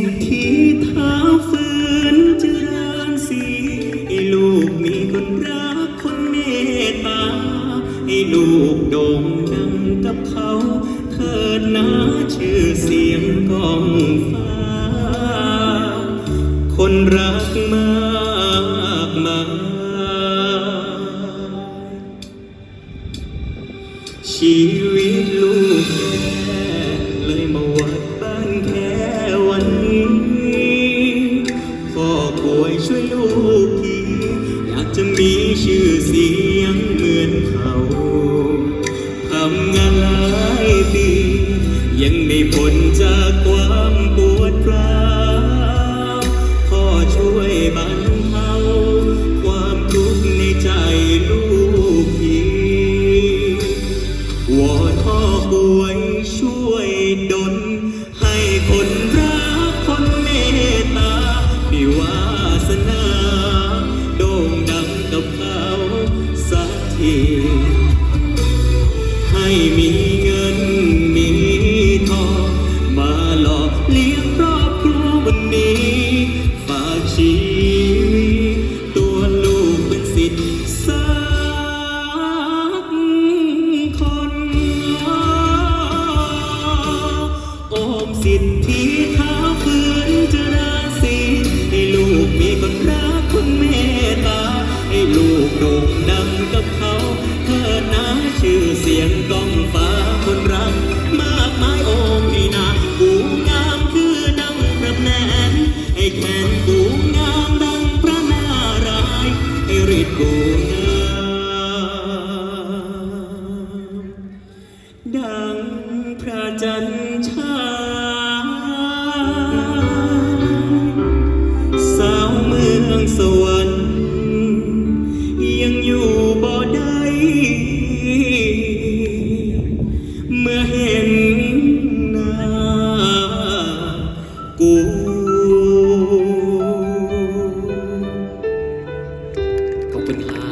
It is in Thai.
ทธิเท้าฝืนเจริญสีไอ้ลูกมีคนรักคนเมตตาให้ลูกโด่งดังกับเขาเถิดนาชื่อเสียงกองฟ้า คนรักมากมายชีวิตลูกแค่เลยมาวัด จะมีชื่อเสียงเหมือนเขาทำงานหลายปี ยังไม่พ้นจากความปวดร้าวพ่อช่วยบรรเทาความทุกข์ในใจลูกทีวอนพ่อป่วยช่วยดลให้คน ให้มีเงินมีทองมาหล่อเลี้ยงครอบครัววันนี้ฝากชีวิตตัวลูกเป็นสิทธิ์สักคนโอมสิทธิ ดังพระจันทร์ชาสาวเมืองสวรรค์ยังอยู่บ่ไดเมื่อเห็นหน้ากูขอบคุณครับ